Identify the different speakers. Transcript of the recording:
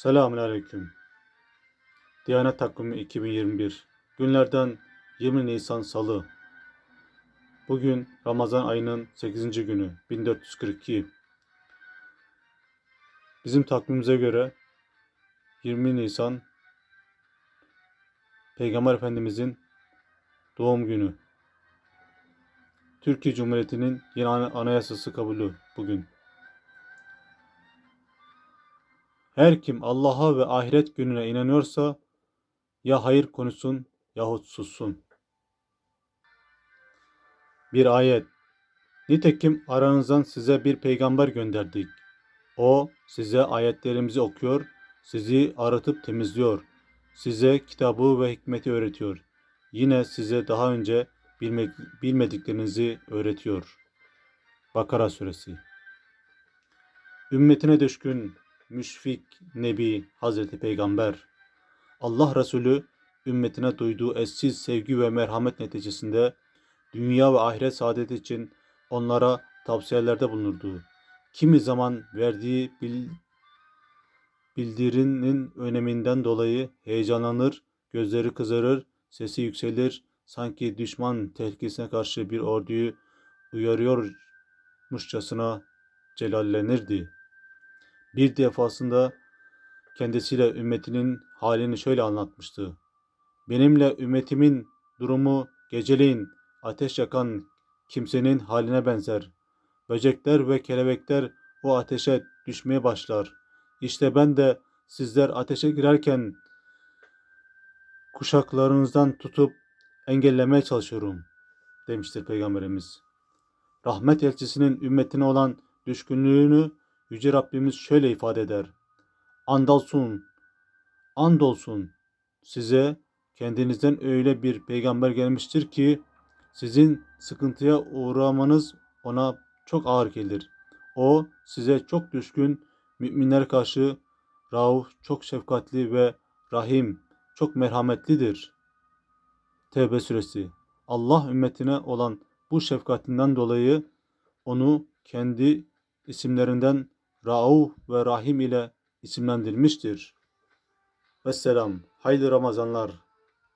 Speaker 1: Selamünaleyküm. Diyanet Takvimi 2021. Günlerden 20 Nisan Salı. Bugün Ramazan ayının 8. günü 1442. Bizim takvimimize göre 20 Nisan Peygamber Efendimizin doğum günü. Türkiye Cumhuriyeti'nin yeni ana- anayasası kabulü bugün. Her kim Allah'a ve ahiret gününe inanıyorsa ya hayır konuşsun yahut sussun. Bir ayet. Nitekim aranızdan size bir peygamber gönderdik. O size ayetlerimizi okuyor, sizi arıtıp temizliyor. Size kitabı ve hikmeti öğretiyor. Yine size daha önce bilmediklerinizi öğretiyor. Bakara suresi. Ümmetine düşkün, müşfik Nebi Hazreti Peygamber. Allah Resulü ümmetine duyduğu eşsiz sevgi ve merhamet neticesinde dünya ve ahiret saadeti için onlara tavsiyelerde bulunurdu. Kimi zaman verdiği bil, bildirinin öneminden dolayı heyecanlanır, gözleri kızarır, sesi yükselir, sanki düşman tehlikesine karşı bir orduyu uyarıyormuşçasına celallenirdi. Bir defasında kendisiyle ümmetinin halini şöyle anlatmıştı. Benimle ümmetimin durumu geceleyin ateş yakan kimsenin haline benzer. Böcekler ve kelebekler o ateşe düşmeye başlar. İşte ben de sizler ateşe girerken kuşaklarınızdan tutup engellemeye çalışıyorum demiştir Peygamberimiz. Rahmet elçisinin ümmetine olan düşkünlüğünü Yüce Rabbimiz şöyle ifade eder. Andolsun, andolsun size kendinizden öyle bir peygamber gelmiştir ki sizin sıkıntıya uğramanız ona çok ağır gelir. O size çok düşkün, müminler karşı rauf, çok şefkatli ve rahim, çok merhametlidir. Tevbe suresi. Allah ümmetine olan bu şefkatinden dolayı onu kendi isimlerinden Rauf ve Rahim ile isimlendirmiştir. Vesselam. Hayırlı Ramazanlar.